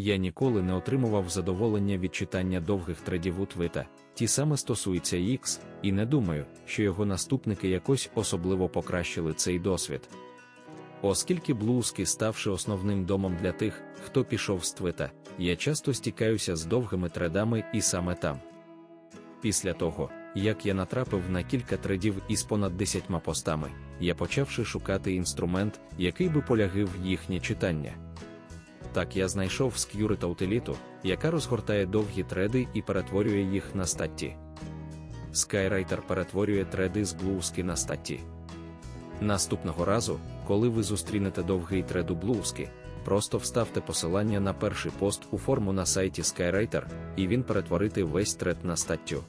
Я ніколи не отримував задоволення від читання довгих тредів у твита, ті саме стосуються X, і не думаю, що його наступники якось особливо покращили цей досвід. Оскільки блузки, ставши основним домом для тих, хто пішов з твита, я часто стікаюся з довгими тредами і саме там. Після того, як я натрапив на кілька тредів із понад десятьма постами, я почавши шукати інструмент, який би полягив їхнє читання. Так я знайшов Skeurit утиліту, яка розгортає довгі треди і перетворює їх на статті. Skywriter перетворює треди з блузки на статті. Наступного разу, коли ви зустрінете довгий тред у блузки, просто вставте посилання на перший пост у форму на сайті Skywriter, і він перетворити весь тред на статтю.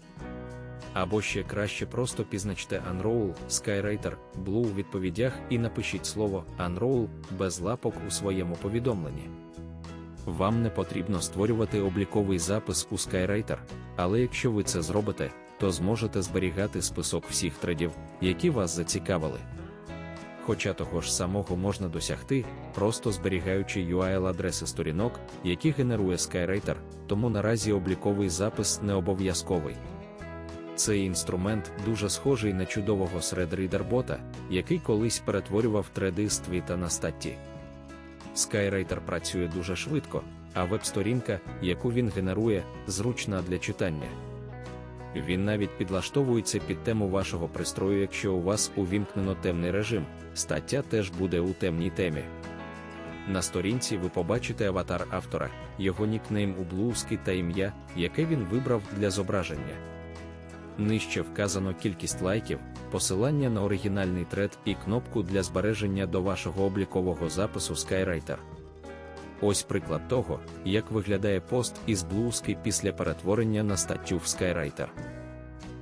Або ще краще просто пізначте Unroll Skywriter Blue у відповідях і напишіть слово Unroll без лапок у своєму повідомленні. Вам не потрібно створювати обліковий запис у Skywriter, але якщо ви це зробите, то зможете зберігати список всіх тредів, які вас зацікавили. Хоча того ж самого можна досягти, просто зберігаючи URL-адреси сторінок, які генерує Skywriter, тому наразі обліковий запис не обов'язковий. Цей інструмент дуже схожий на чудового threadreader-бота, який колись перетворював треди з твіта на статті. Skywriter працює дуже швидко, а веб-сторінка, яку він генерує, зручна для читання. Він навіть підлаштовується під тему вашого пристрою, якщо у вас увімкнено темний режим, стаття теж буде у темній темі. На сторінці ви побачите аватар автора, його нікнейм у блузки та ім'я, яке він вибрав для зображення. Нижче вказано кількість лайків, посилання на оригінальний тред і кнопку для збереження до вашого облікового запису Skywriter. Ось приклад того, як виглядає пост із блузки після перетворення на статтю в Skywriter.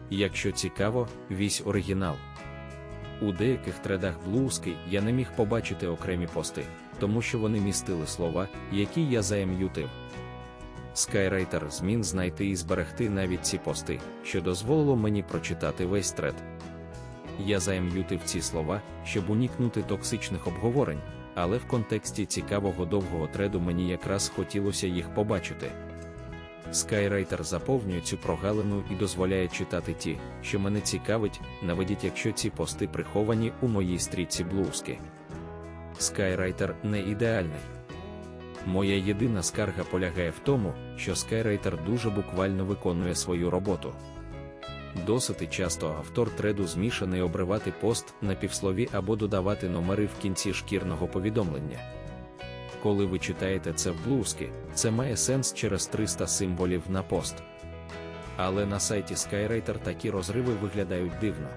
Якщо цікаво, вісь оригінал. У деяких тредах блузки я не міг побачити окремі пости, тому що вони містили слова, які я заем'ютив. Skywriter змін знайти і зберегти навіть ці пости, що дозволило мені прочитати весь тред. Я заем'ютив ці слова, щоб уникнути токсичних обговорень, але в контексті цікавого довгого треду мені якраз хотілося їх побачити. Skywriter заповнює цю прогалину і дозволяє читати ті, що мене цікавить, наведіть, якщо ці пости приховані у моїй стрічці блузки. Skywriter не ідеальний. Моя єдина скарга полягає в тому, що Skywriter дуже буквально виконує свою роботу. Досить часто автор треду змішаний обривати пост на півслові або додавати номери в кінці шкірного повідомлення. Коли ви читаєте це в блузки, це має сенс через 300 символів на пост. Але на сайті Skywriter такі розриви виглядають дивно.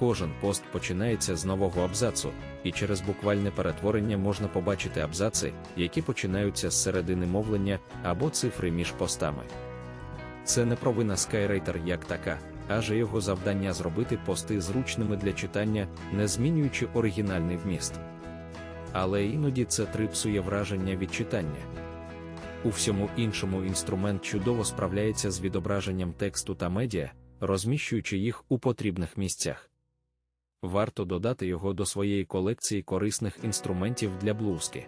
Кожен пост починається з нового абзацу, і через буквальне перетворення можна побачити абзаци, які починаються з середини мовлення або цифри між постами. Це не провина Skywriter як така, аже його завдання зробити пости зручними для читання, не змінюючи оригінальний вміст. Але іноді це трипсує враження від читання. У всьому іншому інструмент чудово справляється з відображенням тексту та медіа, розміщуючи їх у потрібних місцях. Варто додати його до своєї колекції корисних інструментів для блузки.